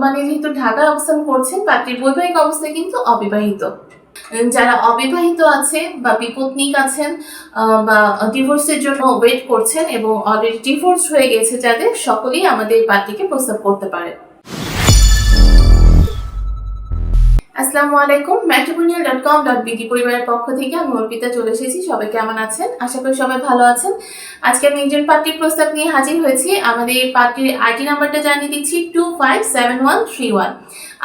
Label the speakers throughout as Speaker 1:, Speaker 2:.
Speaker 1: বর্তমানে যেহেতু ঢাকায় অবস্থান করছেন পাত্রীর বৈবাহিক অবস্থায় কিন্তু অবিবাহিত। যারা অবিবাহিত আছে বা বিপত্নিক আছেন বা ডিভোর্সের জন্য ওয়েট করছেন এবং অলরেডি ডিভোর্স হয়ে গেছে যাদের, সকলেই আমাদের পার্টিকে প্রস্তাব করতে পারে আসসালামু আলাইকুম matrimonial dot com dot BD পরিবারের পক্ষ থেকে আমি অর্পিতা চলে এসেছি। সবাই কেমন আছেন? আশা করি সবাই ভালো আছেন। আজকে আমি একজন পার্টির প্রস্তাব নিয়ে হাজির হয়েছি। আমাদের এই পার্টির আইডি নাম্বারটা জানিয়ে দিচ্ছি two five seven one three one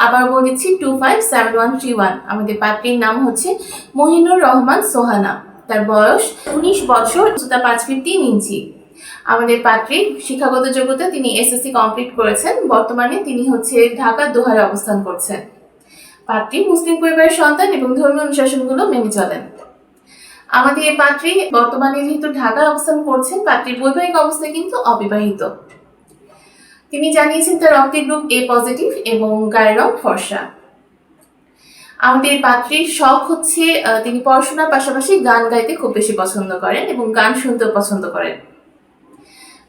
Speaker 1: আবার বলে দিচ্ছি two five seven one three one আমাদের পার্টির নাম হচ্ছে মহিনুর রহমান সোহানা। তার বয়স উনিশ বছর, উচ্চতা পাঁচ ফিট তিন ইঞ্চি। আমাদের পাত্রী শিক্ষাগত যোগ্যতা তিনি এসএসসি কমপ্লিট করেছেন। বর্তমানে তিনি হচ্ছে ঢাকার দোহারে অবস্থান করছেন। পাত্রী মুসলিম পরিবারের সন্তান এবং ধর্মীয় অনুশাসনগুলো মেনে চলেন। আমাদের এই পাত্রী বর্তমানে যেহেতু ঢাকায় অবস্থান করছেন, পাত্রীর বৈবাহিক অবস্থায় কিন্তু অবিবাহিত। তিনি জানিয়েছেন, তার রক্তের গ্রুপ এ পজিটিভ এবং গায়ের রং ফর্সা। আমাদের পাত্রীর শখ হচ্ছে তিনি পড়াশোনার পাশাপাশি গান গাইতে খুব বেশি পছন্দ করেন এবং গান শুনতেও পছন্দ করেন।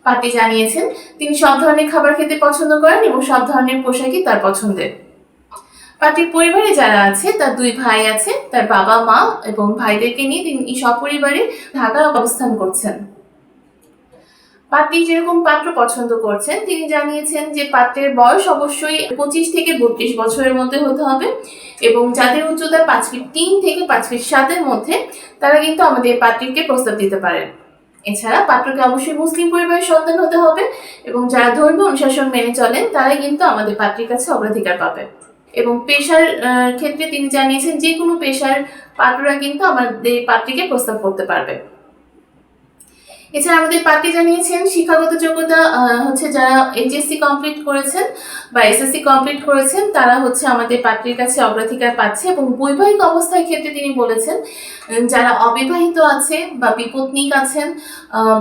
Speaker 1: পাত্রী জানিয়েছেন, তিনি সব ধরনের খাবার খেতে পছন্দ করেন এবং সব ধরনের পোশাকই তার পছন্দের। পাত্রীর পরিবারে যারা আছে, তার দুই ভাই আছে, তার বাবা, মা এবং ভাইদেরকে নিয়ে তিনি সপরিবারে ঢাকায় অবস্থান করছেন। পাত্রী যেরকম পাত্র পছন্দ করছেন, তিনি জানিয়েছেন যে পাত্রের বয়স অবশ্যই পঁচিশ থেকে বত্রিশ বছরের মধ্যে হতে হবে এবং যাদের উচ্চতা পাঁচ ফিট তিন থেকে পাঁচ ফিট সাতের মধ্যে, তারা কিন্তু আমাদের পাত্রীকে প্রস্তাব দিতে পারেন। এছাড়া পাত্রকে অবশ্যই মুসলিম পরিবারের সন্তান হতে হবে এবং যারা ধর্মীয় অনুশাসন মেনে চলেন, তারাই কিন্তু আমাদের পাত্রীর কাছে অগ্রাধিকার পাবে এবং পেশার ক্ষেত্রে তিনি জানিয়েছেন যে কোনো পেশার পাত্ররা কিন্তু আমাদের পাত্রীকে প্রস্তাব করতে পারবে। এছাড়া আমাদের পাত্রী জানিয়েছেন, শিক্ষাগত যোগ্যতা হচ্ছে যারা এইচএসসি কমপ্লিট করেছেন বা এসএসসি কমপ্লিট করেছেন, তারা হচ্ছে আমাদের পাত্রীর কাছে অগ্রাধিকার পাচ্ছে এবং বৈবাহিক অবস্থার ক্ষেত্রে তিনি বলেছেন যারা অবিবাহিত আছে বা বিপত্নিক আছেন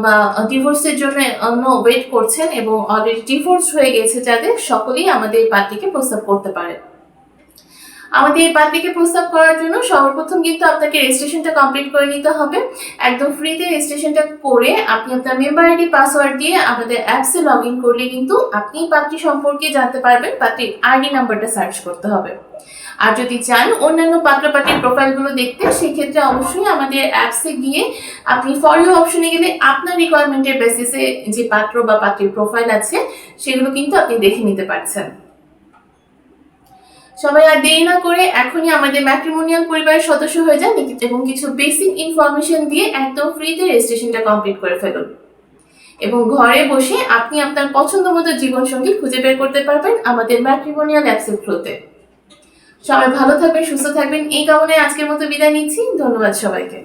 Speaker 1: বা ডিভোর্সের জন্য অন্য ওয়েট করছেন এবং অলরেডি ডিভোর্স হয়ে গেছে যাদের, সকলেই আমাদের পাত্রীকে প্রস্তাব করতে পারে আমাদের এই পাত্রীকে প্রস্তাব করার জন্য সর্বপ্রথম কিন্তু আপনাকে রেজিস্ট্রেশনটা কমপ্লিট করে নিতে হবে। একদম ফ্রিতে রেজিস্ট্রেশনটা করে আপনি আপনার মেম্বার আইডি পাসওয়ার্ড দিয়ে আমাদের অ্যাপসে লগ ইন করলে কিন্তু আপনি পাত্রী সম্পর্কে জানতে পারবেন পাত্রীর আইডি নাম্বারটা সার্চ করতে হবে। আর যদি চান অন্যান্য পাত্র পাত্রীর প্রোফাইলগুলো দেখতে, সেক্ষেত্রে অবশ্যই আমাদের অ্যাপসে গিয়ে আপনি ইউ অপশনে গেলে আপনার রিকোয়ারমেন্টের বেসিসে যে পাত্র বা পাত্রীর প্রোফাইল আছে, সেগুলো কিন্তু আপনি দেখে নিতে পারছেন। সবাই আর দেরি না করে এখনই আমাদের ম্যাট্রিমোনিয়াল পরিবারের সদস্য হয়ে যান এবং কিছু বেসিক ইনফরমেশন দিয়ে একদম ফ্রিতে রেজিস্ট্রেশনটা কমপ্লিট করে ফেলুন। এবং ঘরে বসে আপনি আপনার পছন্দ মতো জীবনসঙ্গী খুঁজে বের করতে পারবেন আমাদের ম্যাট্রিমোনিয়াল অ্যাপসের থ্রুতে সবাই ভালো থাকবেন, সুস্থ থাকবেন, এই কারণে আজকের মতো বিদায় নিচ্ছি। ধন্যবাদ সবাইকে।